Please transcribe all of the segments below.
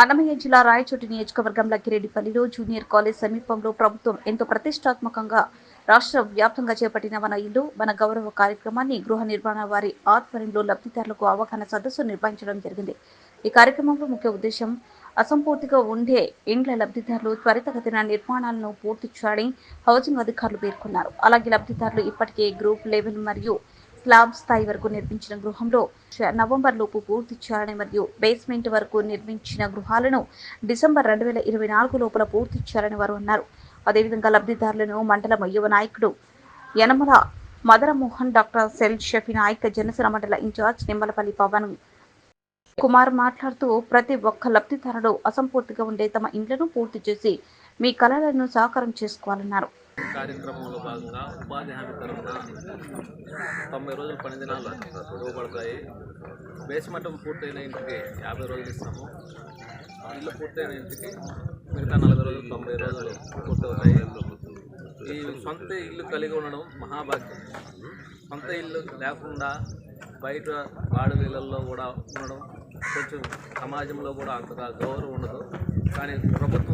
అన్నమయ్య జిల్లా రాయచోటి నియోజకవర్గం లక్కిరెడ్డిపల్లిలో junior college సమీపంలో ప్రభుత్వం ఎంతో ప్రతిష్టాత్మకంగా రాష్ట్ర వ్యాప్తంగా చేపట్టిన మన ఇల్లు మన గౌరవ కార్యక్రమాన్ని గృహ నిర్మాణ వారి ఆధ్వర్యంలో లబ్ధిదారులకు అవగాహన సదస్సు నిర్వహించడం జరిగింది. ఈ కార్యక్రమంలో ముఖ్య ఉద్దేశం అసంపూర్తిగా ఉండే ఇండ్ల లబ్ధిదారులు త్వరితగతిన నిర్మాణాలను పూర్తి చేయాలని హౌసింగ్ అధికారులు పేర్కొన్నారు. అలాగే లబ్ధిదారులు ఇప్పటికే గ్రూప్ లెవెల్ మరియు స్లాబ్ స్థాయి వరకు నిర్మించిన గృహంలో చ- నవంబర్ లోపు పూర్తి చేయాలని మరియు బేస్మెంట్ వరకు నిర్మించిన గృహాలను డిసెంబర్ రెండు వేల ఇరవై నాలుగు లోపల పూర్తి చేయాలని వారు అన్నారు. అదేవిధంగా లబ్ధిదారులను మండల యువ నాయకుడు యనమల మదరమోహన్ డాక్టర్ సెల్ షఫీ నాయక్ జనసేన మండల ఇన్ఛార్జ్ నిమ్మలపల్లి పవన్ కుమార్ మాట్లాడుతూ ప్రతి ఒక్క లబ్ధిదారుడు అసంపూర్తిగా ఉండే తమ ఇండ్లను పూర్తి చేసి మీ కళలను సాకారం చేసుకోవాలన్నారు. కార్యక్రమంలో భాగంగా ఉపాధి హామీ తరఫున తొంభై రోజులు పని దినాలు ఇవ్వబడతాయి బేస్మట్టం పూర్తయిన ఇంటికి యాభై రోజులు ఇస్తాము. ఇల్లు పూర్తయిన ఇంటికి మిగతా నలభై రోజులు తొంభై రోజులు పూర్తవుతాయి. ఈ సొంత ఇల్లు కలిగి ఉండడం మహాభాగ్యం. సొంత ఇల్లు లేకుండా బయట వాడవీళ్ళల్లో కూడా ఉండడం కొంచెం సమాజంలో కూడా అంతగా గౌరవం ఉండదు. కానీ ప్రభుత్వం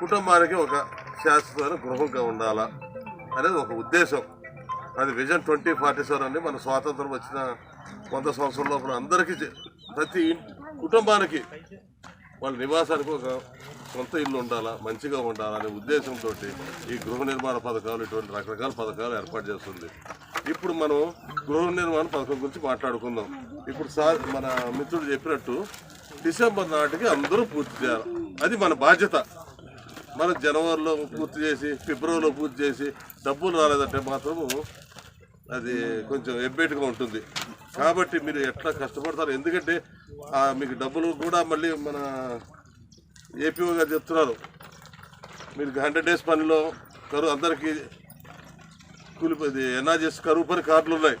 కుటుంబానికి ఒక శాశ్వతమైన గృహంగా ఉండాలా అనేది ఒక ఉద్దేశం. అది విజన్ ట్వంటీ ఫార్టీ సెవెన్ అండి. మన స్వాతంత్రం వచ్చిన వంద సంవత్సరం లోపల అందరికీ ప్రతి కుటుంబానికి వాళ్ళ నివాసానికి ఒక సొంత ఇల్లు ఉండాలా మంచిగా ఉండాలా అనే ఉద్దేశంతో ఈ గృహ నిర్మాణ పథకాలు ఇటువంటి రకరకాల పథకాలు ఏర్పాటు చేస్తుంది. ఇప్పుడు మనం గృహ నిర్మాణ పథకం గురించి మాట్లాడుకుందాం. ఇప్పుడు సార్ మన మిత్రుడు చెప్పినట్టు డిసెంబర్ నాటికి అందరూ పూర్తి చేయాలి. అది మన బాధ్యత. మనం జనవరిలో పూర్తి చేసి ఫిబ్రవరిలో పూర్తి చేసి డబ్బులు రాలేదంటే మాత్రము అది కొంచెం ఎబ్బెట్గా ఉంటుంది. కాబట్టి మీరు ఎట్లా కష్టపడతారు? ఎందుకంటే మీకు డబ్బులు కూడా మళ్ళీ మన ఏపీఓ గారు చెప్తున్నారు. మీరు హండ్రెడ్ డేస్ పనిలో కరువు అందరికీ కూలిపోయింది ఎన్ఆర్జెస్ కరువు పని కార్డులు ఉన్నాయి.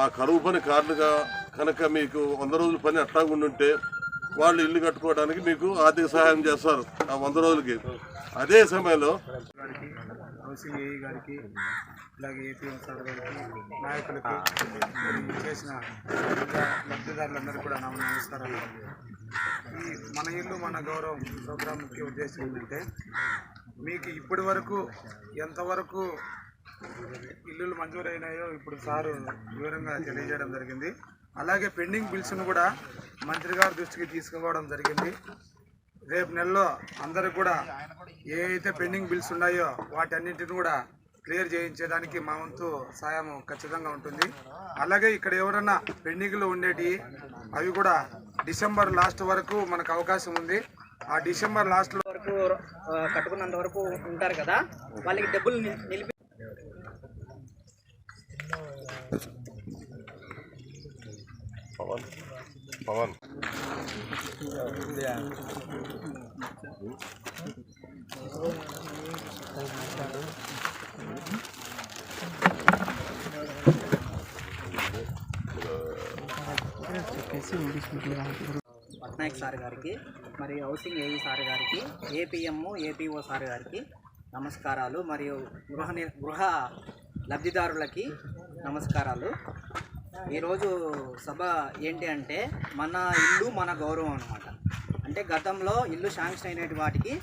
ఆ కరువు పని కార్డులుగా కనుక మీకు వంద రోజుల పని అట్లా ఉండుంటే వాళ్ళు ఇల్లు కట్టుకోవడానికి మీకు ఆర్థిక సహాయం చేస్తారు. ఆ వంద రోజులకి. అదే సమయంలో గారికి గారికి అలాగే ఏపీఎం సార్ గారికి నాయకులకి చేసిన లబ్ధిదారులందరూ కూడా నా నమస్కారాలు. ఈ మన ఇల్లు మన గౌరవం ప్రోగ్రాం ముఖ్య ఉద్దేశం ఏంటంటే మీకు ఇప్పటి వరకు ఎంతవరకు ఇల్లులు మంజూరైనాయో ఇప్పుడు సారు వివరంగా తెలియజేయడం జరిగింది. అలాగే పెండింగ్ బిల్స్ను కూడా మంత్రి గారి దృష్టికి తీసుకుపోవడం జరిగింది. రేపు నెలలో అందరికి కూడా ఏ అయితే పెండింగ్ బిల్స్ ఉన్నాయో వాటన్నింటిని కూడా క్లియర్ చేయించేదానికి మా వంతు సాయం ఖచ్చితంగా ఉంటుంది. అలాగే ఇక్కడ ఎవరన్నా పెండింగ్లో ఉండేటి అవి కూడా డిసెంబర్ లాస్ట్ వరకు మనకు అవకాశం ఉంది. ఆ డిసెంబర్ లాస్ట్ వరకు కట్టుకున్నంత వరకు ఉంటారు కదా? వాళ్ళకి డబ్బులు నిలిపి పవన్. పవన్. పట్నాయక్ సార్ గారికి మరియు హౌసింగ్ ఏఈ సార్ గారికి ఏపీఎం ఏపీఓ సార్ గారికి నమస్కారాలు మరియు గృహ గృహ లబ్ధిదారులకి నమస్కారాలు. ఈరోజు సభ ఏంటి అంటే మన ఇల్లు మన గౌరవం అనమాట అంటే గతంలో ఇల్లు శాంక్షన్ అయిన వాటికి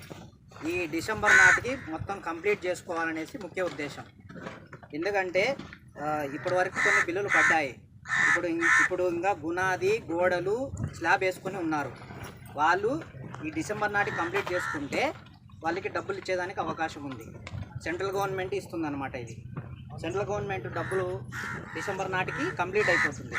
ఈ డిసెంబర్ నాటికి మొత్తం కంప్లీట్ చేసుకోవాలనేసి ముఖ్య ఉద్దేశం. ఎందుకంటే ఇప్పటి వరకు కొన్ని బిల్లులు పడ్డాయి. ఇప్పుడు ఇప్పుడు ఇంకా గునాది గోడలు స్లాబ్ వేసుకొని ఉన్నారు. వాళ్ళు ఈ డిసెంబర్ నాటికి కంప్లీట్ చేసుకుంటే వాళ్ళకి డబ్బులు ఇచ్చేదానికి అవకాశం ఉంది. సెంట్రల్ గవర్నమెంట్ ఇస్తుందన్నమాట ఇది. సెంట్రల్ గవర్నమెంట్ డబ్బులు డిసెంబర్ నాటికి కంప్లీట్ అయిపోతుంది.